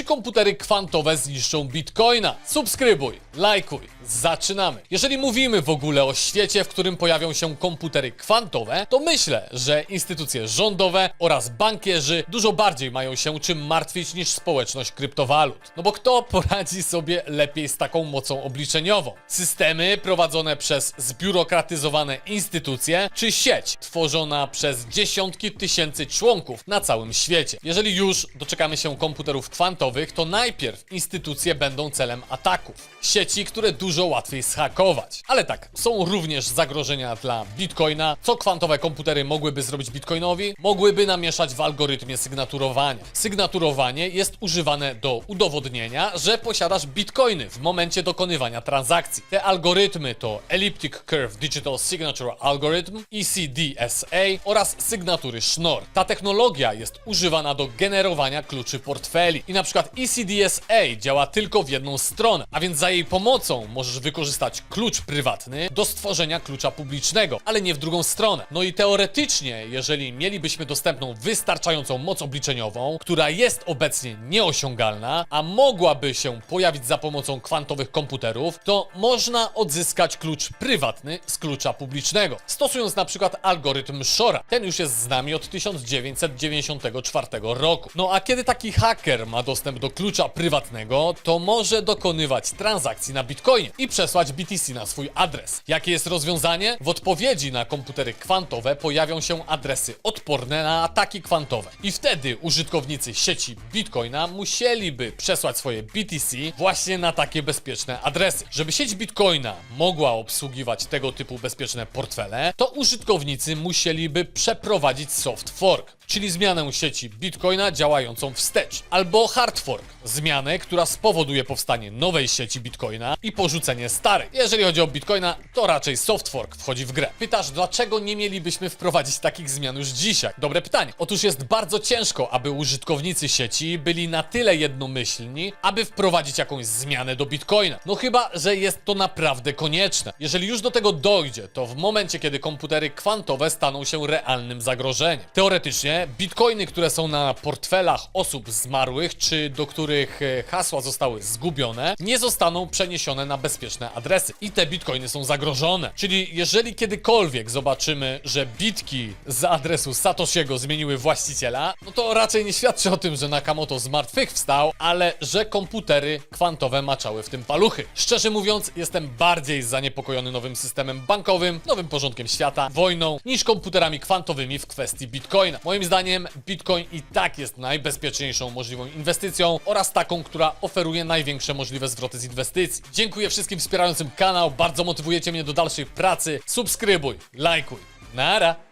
Czy komputery kwantowe zniszczą bitcoina? Subskrybuj, lajkuj, zaczynamy. Jeżeli mówimy w ogóle o świecie, w którym pojawią się komputery kwantowe, to myślę, że instytucje rządowe oraz bankierzy dużo bardziej mają się czym martwić niż społeczność kryptowalut. No bo kto poradzi sobie lepiej z taką mocą obliczeniową? Systemy prowadzone przez zbiurokratyzowane instytucje, czy sieć tworzona przez dziesiątki tysięcy członków na całym świecie? Jeżeli już doczekamy się komputerów kwantowych, to najpierw instytucje będą celem ataków. Sieci, które dużo łatwiej zhakować. Ale tak, są również zagrożenia dla bitcoina. Co kwantowe komputery mogłyby zrobić bitcoinowi? Mogłyby namieszać w algorytmie sygnaturowania. Sygnaturowanie jest używane do udowodnienia, że posiadasz bitcoiny w momencie dokonywania transakcji. Te algorytmy to Elliptic Curve Digital Signature Algorithm, ECDSA oraz sygnatury Schnorr. Ta technologia jest używana do generowania kluczy portfeli. I na przykład ECDSA działa tylko w jedną stronę, a więc za jej pomocą możesz wykorzystać klucz prywatny do stworzenia klucza publicznego, ale nie w drugą stronę. No i teoretycznie, jeżeli mielibyśmy dostępną wystarczającą moc obliczeniową, która jest obecnie nieosiągalna, a mogłaby się pojawić za pomocą kwantowych komputerów, to można odzyskać klucz prywatny z klucza publicznego, stosując na przykład algorytm Shora. Ten już jest z nami od 1994 roku. No a kiedy taki haker ma dostęp do klucza prywatnego, to może dokonywać transakcji na Bitcoinie i przesłać BTC na swój adres. Jakie jest rozwiązanie? W odpowiedzi na komputery kwantowe pojawią się adresy odporne na ataki kwantowe. I wtedy użytkownicy sieci Bitcoina musieliby przesłać swoje BTC właśnie na takie bezpieczne adresy. Żeby sieć Bitcoina mogła obsługiwać tego typu bezpieczne portfele, to użytkownicy musieliby przeprowadzić soft fork, czyli zmianę sieci Bitcoina działającą wstecz, albo hard fork, zmianę, która spowoduje powstanie nowej sieci Bitcoina i porzucenie starej. Jeżeli chodzi o Bitcoina, to raczej soft fork wchodzi w grę. Pytasz, dlaczego nie mielibyśmy wprowadzić takich zmian już dzisiaj? Dobre pytanie. Otóż jest bardzo ciężko, aby użytkownicy sieci byli na tyle jednomyślni, aby wprowadzić jakąś zmianę do Bitcoina. No chyba, że jest to naprawdę konieczne. Jeżeli już do tego dojdzie, to w momencie, kiedy komputery kwantowe staną się realnym zagrożeniem. Teoretycznie, bitcoiny, które są na portfelach osób zmarłych, czy do których e, hasła zostały zgubione, nie zostaną przeniesione na bezpieczne adresy. I te bitcoiny są zagrożone. Czyli jeżeli kiedykolwiek zobaczymy, że bitki z adresu Satoshiego zmieniły właściciela, no to raczej nie świadczy o tym, że Nakamoto zmartwychwstał, ale że komputery kwantowe maczały w tym paluchy. Szczerze mówiąc, jestem bardziej zaniepokojony nowym systemem bankowym, nowym porządkiem świata, wojną, niż komputerami kwantowymi w kwestii bitcoina. Moim zdaniem bitcoin i tak jest najbezpieczniejszą możliwą inwestycją oraz taką, która oferuje największe możliwe zwroty z inwestycji. Dziękuję wszystkim wspierającym kanał, bardzo motywujecie mnie do dalszej pracy. Subskrybuj, lajkuj. Nara!